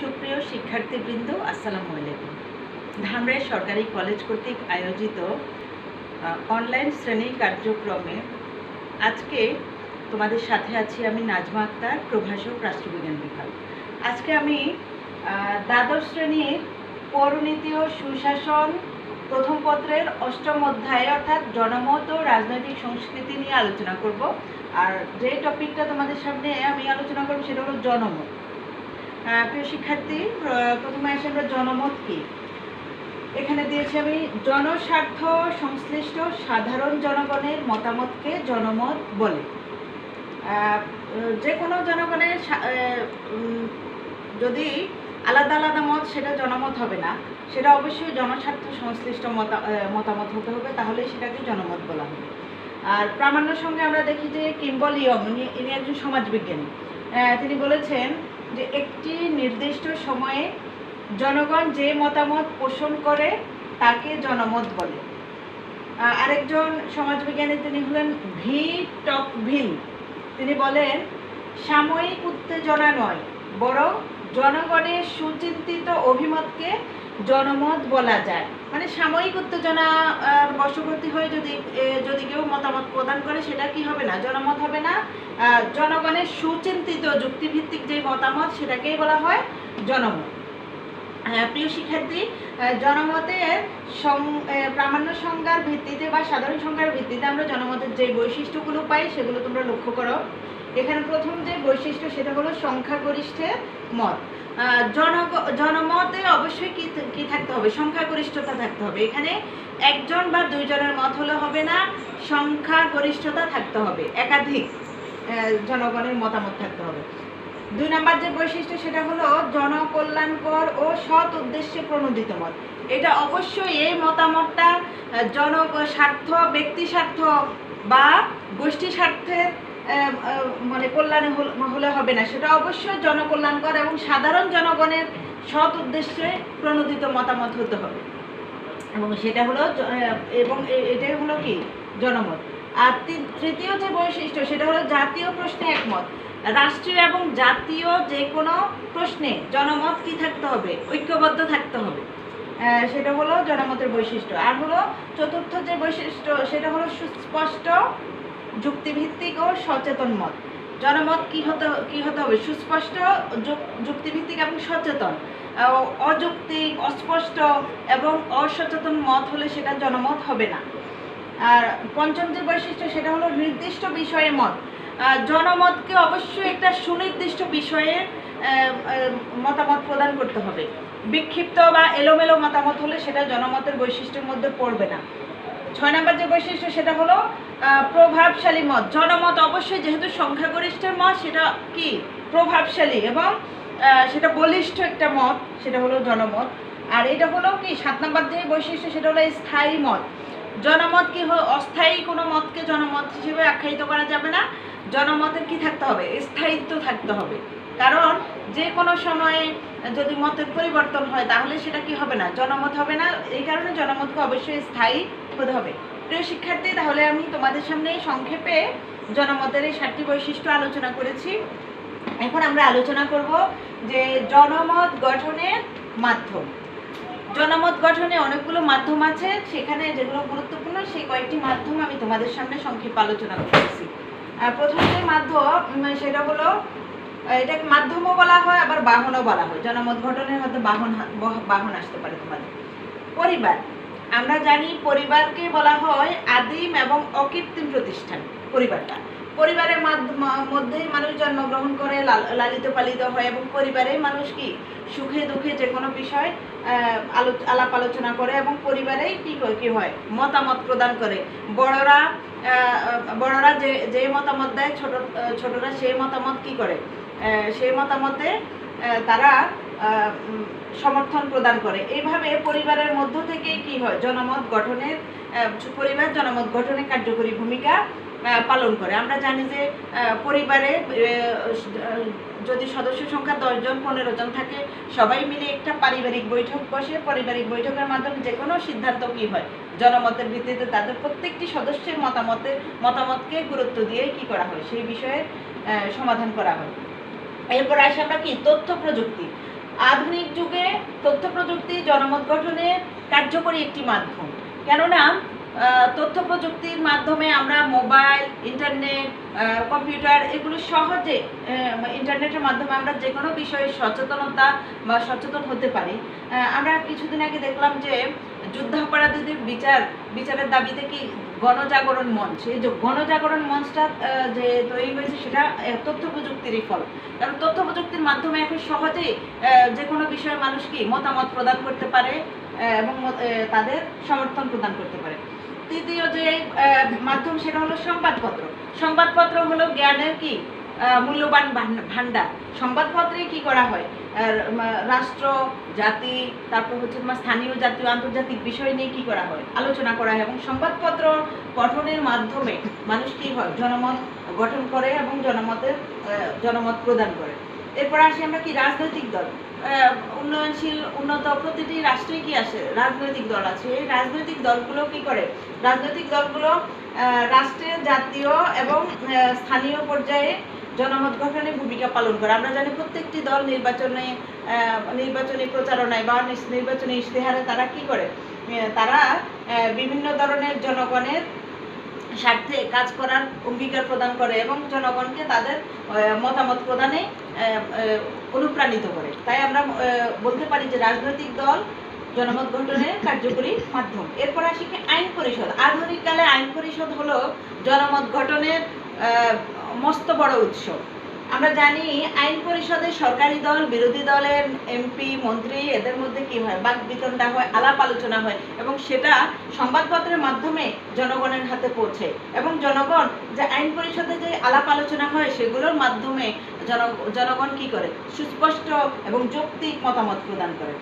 সুপ্রিয় শিক্ষার্থীবৃন্দ, আসসালামু আলাইকুম। ধামরাই সরকারি কলেজ কর্তৃক আয়োজিত অনলাইন শ্রেণি কার্যক্রমে আজকে তোমাদের সাথে আছি আমি নাজমা আক্তার, প্রভাষক, রাষ্ট্রবিজ্ঞান বিভাগ। আজকে আমি দ্বাদশ শ্রেণির পৌরনীতি ও সুশাসন প্রথম পত্রের অষ্টম অধ্যায় অর্থাৎ জনমত ও রাজনৈতিক সংস্কৃতি নিয়ে আলোচনা করব। আর যে টপিকটা তোমাদের সামনে আমি আলোচনা করব সেটা হলো জনমত। প্রিয় শিক্ষার্থী প্রথমে আসে আমরা জনমত কি? এখানে দিয়েছি আমি, জনস্বার্থ সংশ্লিষ্ট সাধারণ জনগণের মতামতকে জনমত বলে। যে কোনো জনগণের যদি আলাদা আলাদা মত, সেটা জনমত হবে না। সেটা অবশ্যই জনস্বার্থ সংশ্লিষ্ট মতা মতামত হতে হবে তাহলে সেটাকে জনমত বলা হবে। আর প্রামাণ্যের সঙ্গে আমরা দেখি যে কিম্বল ইনি একজন সমাজবিজ্ঞানী। তিনি বলেছেন যে একটি নির্দিষ্ট সময়ে জনগণ যে মতামত পোষণ করে, তাকে জনমত বলে। আরেকজন সমাজবিজ্ঞানী তিনি হলেন ভি টক ভিল। তিনি বলেন, সাময়িক উত্তেজনা নয়, বরং জনগণের সুচিন্তিত অভিমতকে জনমত বলা যায়। মানে সাময়িক উত্তেজনা বশবর্তী হয়ে যদি যদি কেউ মতামত প্রদান করে সেটা কি হবে না? জনমত হবে না। জনগণের সুচিন্তিত যুক্তিভিত্তিক যে মতামত সেটাকেই বলা হয় জনমত। হ্যাঁ, প্রিয় শিক্ষার্থী জনমতের প্রামাণ্য সংজ্ঞার ভিত্তিতে বা সাধারণ সংজ্ঞার ভিত্তিতে আমরা জনমতের যে বৈশিষ্ট্যগুলো পাই সেগুলো তোমরা লক্ষ্য করো। এখানে প্রথম যে বৈশিষ্ট্য সেটা হলো সংখ্যাগরিষ্ঠের মত। জনমতে অবশ্যই কি কি থাকতে হবে? সংখ্যাগরিষ্ঠতা থাকতে হবে। এখানে একজন বা দুইজনের মত হলে হবে না, সংখ্যাগরিষ্ঠতা থাকতে হবে। একাধিক জনগণের মতামত থাকতে হবে। দুই নাম্বার যে বৈশিষ্ট্য সেটা হলো জনকল্যাণকর ও সৎ উদ্দেশ্যে প্রণোদিত মত। এটা অবশ্যই এই মতামতটা জন স্বার্থ, ব্যক্তি স্বার্থ বা গোষ্ঠী স্বার্থের মানে কল্যাণে হল- হবে না। সেটা অবশ্যই জনকল্যাণকর এবং সাধারণ জনগণের সৎ উদ্দেশ্যে প্রণোদিত মতামত হতে হবে। এবং সেটা হলো এবং এটাই হলো কি? জনমত। আর তৃতীয় যে বৈশিষ্ট্য, সেটা হলো জাতীয় প্রশ্নে একমত। রাষ্ট্রীয় এবং জাতীয় যে কোনো প্রশ্নে জনমত কি থাকতে হবে? ঐক্যবদ্ধ থাকতে হবে। সেটা হলো জনমতের বৈশিষ্ট্য। আর হলো চতুর্থ যে বৈশিষ্ট্য, সেটা হলো সুস্পষ্ট যুক্তিভিত্তিক ও সচেতন মত। জনমত কি হতে কি হতে হবে? সুস্পষ্ট যুক্তিভিত্তিক এবং সচেতন। অযৌক্তিক, অস্পষ্ট এবং অসচেতন মত হলে সেটা জনমত হবে না। আর পঞ্চম যে বৈশিষ্ট্য, সেটা হলো নির্দিষ্ট বিষয়ে মত। জনমতকে অবশ্যই একটা সুনির্দিষ্ট বিষয়ে মতামত প্রদান করতে হবে। বিক্ষিপ্ত বা এলোমেলো মতামত হলে সেটা জনমতের বৈশিষ্ট্যের মধ্যে পড়বে না। ছয় নম্বর যে বৈশিষ্ট্য, সেটা হলো প্রভাবশালী মত। জনমত অবশ্যই যেহেতু সংখ্যাগরিষ্ঠের মত, সেটা কি? প্রভাবশালী এবং সেটা বলিষ্ঠ একটা মত, সেটা হলো জনমত। আর এটা হলো কি? সাত নম্বর যে বৈশিষ্ট্য, সেটা হলো স্থায়ী মত। জনমত কি অস্থায়ী কোনো মতকে জনমত হিসেবে আখ্যায়িত করা যাবে না। জনমতের কি থাকতে হবে? স্থায়িত্ব থাকতে হবে। কারণ যে কোনো সময়ে যদি মতের পরিবর্তন হয়, তাহলে সেটা কি হবে না? জনমত হবে না। এই কারণে জনমতকে অবশ্যই স্থায়ী হতে হবে। প্রিয় শিক্ষার্থী, তাহলে আমি তোমাদের সামনে সংক্ষেপে জনমতের এই সাতটি বৈশিষ্ট্য আলোচনা করেছি। এখন আমরা আলোচনা করব যে জনমত গঠনের মাধ্যম। জনমত গঠনে অনেকগুলো মাধ্যম আছে, সেখানে যেগুলো গুরুত্বপূর্ণ, সেই কয়েকটি মাধ্যম আমি তোমাদের সামনে সংক্ষেপে আলোচনা করতেছি প্রথম যে মাধ্যম সেটা হলো এটাকে মাধ্যমও বলা হয়, আবার বাহনও বলা হয়। জনমত গঠনের হয়তো বাহন বাহন আসতে পারে তোমাদের। পরিবার। আমরা জানি পরিবারকে বলা হয় আদিম এবং অকৃত্রিম প্রতিষ্ঠান, পরিবারটা। পরিবারের মাধ্য- মধ্যেই মানুষ জন্মগ্রহণ করে, লাল- লালিত পালিত হয় এবং পরিবারে মানুষ কি? সুখে দুঃখে যে কোনো বিষয় আলো- আলাপ আলোচনা করে এবং পরিবারেই কি কি হয়? মতামত প্রদান করে। বড়রা বড়রা যে যে মতামত দেয়, ছোট, ছোটরা সেই মতামত কি করে? সেই মতামতে তারা সমর্থন প্রদান করে। এইভাবে পরিবারের মধ্য থেকেই কি হয়? জনমত গঠনের পরিবার জনমত গঠনে কার্যকরী ভূমিকা পালন করে। আমরা জানি যে পরিবারে যদি সদস্য সংখ্যা দশজন পনেরো জন থাকে, সবাই মিলে একটা পারিবারিক বৈঠক বসে, পারিবারিক বৈঠকের মাধ্যমে যে কোনো সিদ্ধান্ত কী হয়? জনমতের ভিত্তিতে তাদের প্রত্যেকটি সদস্যের মতামতের, মতামতকে গুরুত্ব দিয়ে কি করা হয়? সেই বিষয়ে সমাধান করা হয়। এরপর আসে আমরা কি? তথ্য প্রযুক্তি। আধুনিক যুগে তথ্য প্রযুক্তি জনমত গঠনে কার্যকরী একটি মাধ্যম। কেননা তথ্য প্রযুক্তির মাধ্যমে আমরা মোবাইল, ইন্টারনেট কম্পিউটার এগুলো সহজে ইন্টারনেটের মাধ্যমে আমরা যে কোনো বিষয়ে সচেতনতা বা সচেতন হতে পারি। আমরা কিছুদিন আগে দেখলাম যে যুদ্ধাপরাধীদের বিচার, বিচারের দাবিতে কি গণজাগরণ মঞ্চ। এই যে গণজাগরণ মঞ্চটা যে তৈরি হয়েছে, সেটা তথ্য প্রযুক্তিরই ফল। কারণ তথ্য প্রযুক্তির মাধ্যমে এখন সহজেই যে কোনো বিষয়ে মানুষ কি মতামত প্রদান করতে পারে এবং তাদের সমর্থন প্রদান করতে পারে। তৃতীয় যে মাধ্যম, সেটা হলো সংবাদপত্র। সংবাদপত্র হলো জ্ঞানের কি মূল্যবান ভাণ্ডার সংবাদপত্রে কি করা হয়? রাষ্ট্র, জাতি, তারপর হচ্ছে তোমার স্থানীয় জাতীয় আন্তর্জাতিক বিষয় নিয়ে কি করা হয়? আলোচনা করা হয় এবং সংবাদপত্র পঠনের মাধ্যমে মানুষ কি হয়? জনমত গঠন করে এবং জনমতের জনমত প্রদান করে। এরপর আসি আমরা কি? রাজনৈতিক দল। উন্নয়নশীল, উন্নত প্রতিটি রাষ্ট্রে কি আসে? রাজনৈতিক দল আছে। এই রাজনৈতিক দলগুলো কি করে? রাজনৈতিক দলগুলো রাষ্ট্রের জাতীয় এবং স্থানীয় পর্যায়ে জনমত গঠনে ভূমিকা পালন করে। আমরা জানি প্রত্যেকটি দল নির্বাচনে নির্বাচনী প্রচারণায় বা নির্বাচনী ইশতেহারে তারা কি করে? তারা বিভিন্ন ধরনের জনগণের স্বার্থে কাজ করার অঙ্গীকার প্রদান করে এবং জনগণকে তাদের মতামত প্রদানে অনুপ্রাণিত করে। তাই আমরা বলতে পারি যে রাজনৈতিক দল জনমত গঠনের কার্যকরী মাধ্যম। এরপর আসি কি আইন পরিষদ। আধুনিক কালে আইন পরিষদ হলো জনমত গঠনের মস্ত বড় উৎস আমরা জানি আইন পরিষদে সরকারি দল, বিরোধী দলের এমপি, মন্ত্রী, এদের মধ্যে কি হয়? বাক বিতণ্ডা হয়, আলাপ আলোচনা হয় এবং সেটা সংবাদপত্রের মাধ্যমে জনগণের হাতে পৌঁছে। এবং জনগণ, যে আইন পরিষদে যে আলাপ আলোচনা হয়, সেগুলোর মাধ্যমে জন, জনগণ কি করে? সুস্পষ্ট এবং যৌক্তিক মতামত প্রদান করে।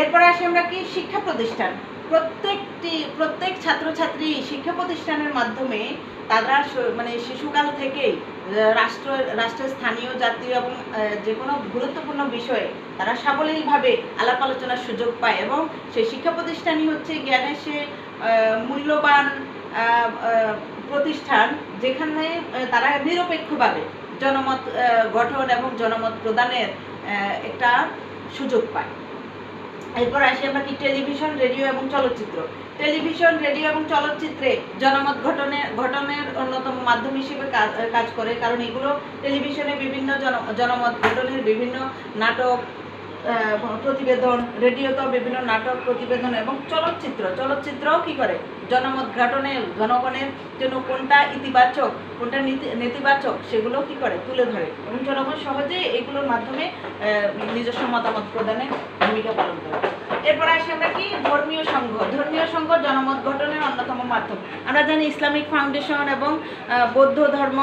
এরপরে আসি আমরা কি? শিক্ষা প্রতিষ্ঠান। প্রত্যেকটি, প্রত্যেক ছাত্রছাত্রী শিক্ষা প্রতিষ্ঠানের মাধ্যমে তারা মানে শিশুকাল থেকেই রাষ্ট্র রাষ্ট্রের স্থানীয় জাতীয় এবং যে কোনো গুরুত্বপূর্ণ বিষয়ে তারা সাবলীলভাবে আলাপ আলোচনার সুযোগ পায় এবং সেই শিক্ষা প্রতিষ্ঠানই হচ্ছে জ্ঞানের সে মূল্যবান প্রতিষ্ঠান যেখানে তারা নিরপেক্ষভাবে জনমত গঠন এবং জনমত প্রদানের একটা সুযোগ পায়। এরপর আসি আমরা কি টেলিভিশন, রেডিও এবং চলচ্চিত্র। টেলিভিশন, রেডিও এবং চলচ্চিত্রে জনমত ঘটনে, ঘটনের অন্যতম মাধ্যম হিসেবে কাজ করে, কারণ এগুলো টেলিভিশনে বিভিন্ন জন, জনমত ঘটনের বিভিন্ন নাটক প্রতিবেদন, রেডিওতেও বিভিন্ন নাটক, প্রতিবেদন এবং চলচ্চিত্র। চলচ্চিত্রও কি করে? জনমত গঠনে জনগণের জন্য কোনটা ইতিবাচক, কোনটা নীতি নেতিবাচক, সেগুলো কি করে? তুলে ধরে। এবং জনগণ সহজে এগুলোর মাধ্যমে নিজস্ব মতামত প্রদানে ভূমিকা পালন করে। এরপর আসি আমরা কি? ধর্মীয় সংঘ। ধর্মীয় সংঘ জনমত গঠনের অন্যতম মাধ্যম। আমরা জানি ইসলামিক ফাউন্ডেশন এবং বৌদ্ধ ধর্ম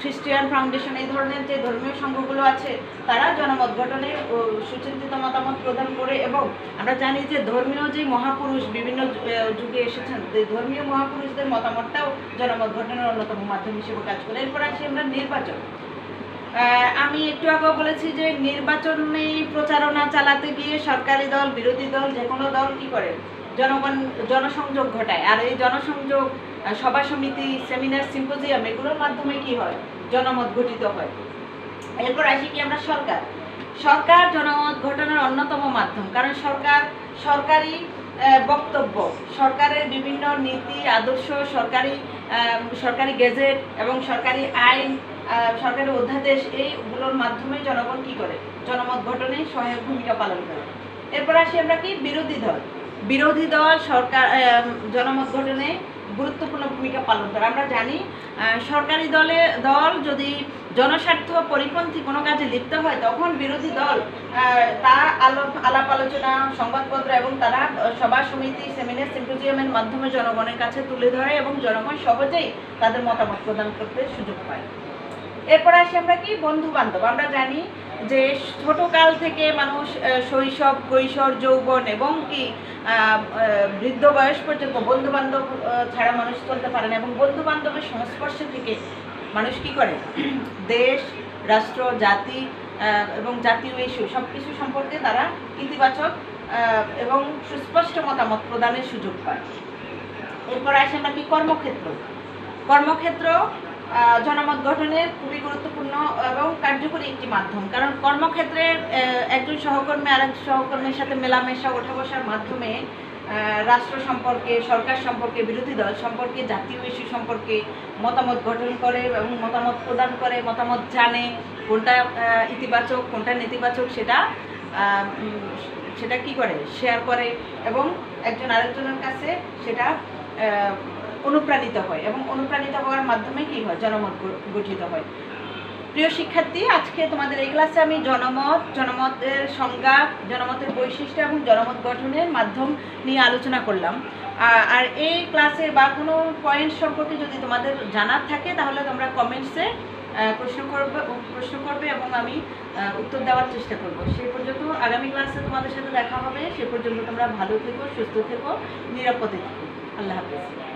খ্রিস্টিয়ান ফাউন্ডেশন এই ধরনের যে ধর্মীয় সংঘগুলো আছে, তারা জনমত গঠনে সুচিন্তিত মতামত প্রদান করে এবং আমরা জানি যে ধর্মীয় যে মহাপুরুষ বিভিন্ন যুগে এসেছেন। ধর্মীয় মহাপুরুষদের মতামতটাও জনমত গঠনের অন্যতম মাধ্যম হিসেবে কাজ করে। এরপর আসি আমরা নির্বাচন। আমি একটু আগেও বলেছি যে নির্বাচনে প্রচারণা চালাতে গিয়ে সরকারি দল, বিরোধী দল, যে কোনো দল কি করে? জনগণ, জনসংযোগ ঘটায়। আর এই জনসংযোগ সভা সমিতি, সেমিনার, সিম্পোজিয়াম, এগুলোর মাধ্যমে কি হয়? জনমত গঠিত হয়। এরপর আসি কি আমরা সরকার? সরকার জনমত ঘটনার অন্যতম মাধ্যম। কারণ সরকার, সরকারি বক্তব্য। সরকারের বিভিন্ন নীতি, আদর্শ, সরকারি সরকারি গেজেট এবং সরকারি আইন সরকারি অধ্যাদেশ, এইগুলোর মাধ্যমে জনগণ কি করে? জনমত গঠনে সহায়ক ভূমিকা পালন করে। এরপর আসি আমরা কি? বিরোধী দল। বিরোধী দল সরকার জনমত গঠনে গুরুত্বপূর্ণ ভূমিকা পালন করে। আমরা জানি সরকারি দলে, দল যদি জনস্বার্থ পরিপন্থী কোনো কাজে লিপ্ত হয়, তখন বিরোধী দল তা আলোপ, আলাপ আলোচনা, সংবাদপত্র এবং তারা সভা সমিতি, সেমিনার, সিম্পোজিয়ামের মাধ্যমে জনগণের কাছে তুলে ধরে এবং জনগণ সহজেই তাদের মতামত প্রদান করতে সুযোগ পায়। এরপর আসি আমরা কি? বন্ধু বান্ধব আমরা জানি যে ছোটকাল থেকে মানুষ শৈশব, কৈশোর, যৌবন এবং কি বৃদ্ধ বয়স পর্যন্ত বন্ধু বান্ধব ছাড়া মানুষ চলতে পারে না এবং বন্ধু বান্ধবের সংস্পর্শে থেকে মানুষ কি করে? দেশ, রাষ্ট্র, জাতি এবং জাতীয় ইস্যু সব কিছু সম্পর্কে তারা ইতিবাচক এবং সুস্পষ্ট মতামত প্রদানের সুযোগ পায়। এরপর আসে আমরা কি? কর্মক্ষেত্র। কর্মক্ষেত্র জনমত গঠনের খুবই গুরুত্বপূর্ণ এবং কার্যকরী একটি মাধ্যম। কারণ কর্মক্ষেত্রে একজন সহকর্মী আরেক সহকর্মীর সাথে মেলামেশা, ওঠা বসার মাধ্যমে রাষ্ট্র সম্পর্কে, সরকার সম্পর্কে, বিরোধী দল সম্পর্কে, জাতীয় ইস্যু সম্পর্কে মতামত গঠন করে এবং মতামত প্রদান করে, মতামত জানে, কোনটা ইতিবাচক, কোনটা নেতিবাচক সেটা সেটা কি করে শেয়ার করে এবং একজন আরেকজনের কাছে সেটা অনুপ্রাণিত হয় এবং অনুপ্রাণিত হওয়ার মাধ্যমে কি হয়? জনমত গঠিত হয়। প্রিয় শিক্ষার্থী, আজকে তোমাদের এই ক্লাসে আমি জনমত, জনমতের সংজ্ঞা, জনমতের বৈশিষ্ট্য এবং জনমত গঠনের মাধ্যম নিয়ে আলোচনা করলাম। আর এই ক্লাসের বা কোনো পয়েন্ট সম্পর্কে যদি তোমাদের জানার থাকে, তাহলে তোমরা কমেন্টসে প্রশ্ন করবে প্রশ্ন করবে এবং আমি উত্তর দেওয়ার চেষ্টা করব। সেই পর্যন্ত আগামী ক্লাসে তোমাদের সাথে দেখা হবে। সে পর্যন্ত তোমরা ভালো থেকো, সুস্থ থেকো, নিরাপদে থেকো। আল্লাহ হাফেজ।